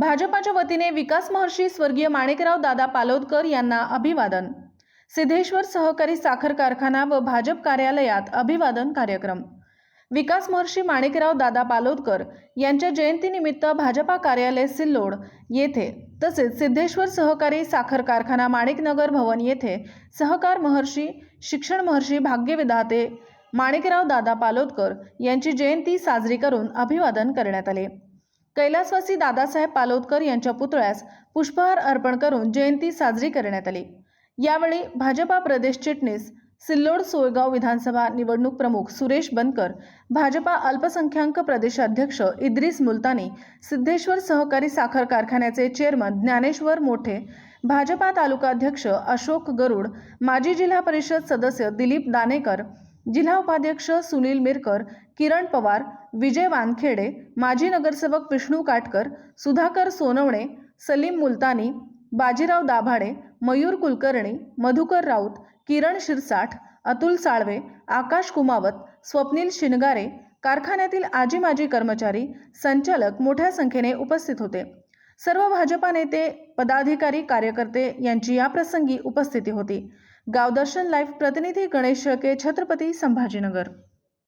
भाजपाच्या वतीने विकास महर्षी स्वर्गीय माणिकराव दादा पालोदकर यांना अभिवादन. सिद्धेश्वर सहकारी साखर कारखाना व भाजप कार्यालयात अभिवादन कार्यक्रम. विकास महर्षी माणिकराव दादा पालोदकर यांच्या जयंतीनिमित्त भाजपा कार्यालय सिल्लोड येथे तसेच सिद्धेश्वर सहकारी साखर कारखाना माणिकनगर भवन येथे सहकार महर्षी शिक्षण महर्षी भाग्यविधाते माणिकराव दादा पालोदकर यांची जयंती साजरी करून अभिवादन करण्यात आले. कैलासवासी दादासाहेब पालोदकर यांच्या पुतळ्यास पुष्पहार अर्पण करून जयंती साजरी करण्यात आली. यावेळी भाजपा प्रदेश चिटणीस सिल्लोड सोयगाव विधानसभा निवडणूक प्रमुख सुरेश बनकर भाजपा अल्पसंख्याक प्रदेशाध्यक्ष इद्रिस मुलतानी सिद्धेश्वर सहकारी साखर कारखान्याचे चेअरमन ज्ञानेश्वर मोठे भाजपा तालुकाध्यक्ष अशोक गरुड माजी जिल्हा परिषद सदस्य दिलीप दानेकर जिल्हा उपाध्यक्ष सुनील मिरकर किरण पवार विजय वानखेडे माजी नगरसेवक विष्णू काटकर सुधाकर सोनवणे सलीम मुलतानी बाजीराव दाभाडे मयूर कुलकर्णी मधुकर राऊत किरण शिरसाठ अतुल साळवे आकाश कुमावत स्वप्नील शिनगारे कारखान्यातील आजी माजी कर्मचारी संचालक मोठ्या संख्येने उपस्थित होते. सर्व भाजपा नेते पदाधिकारी कार्यकर्ते यांची या प्रसंगी उपस्थिती होती. गावदर्शन लाईव्ह प्रतिनिधी गणेश शेळके छत्रपती संभाजीनगर.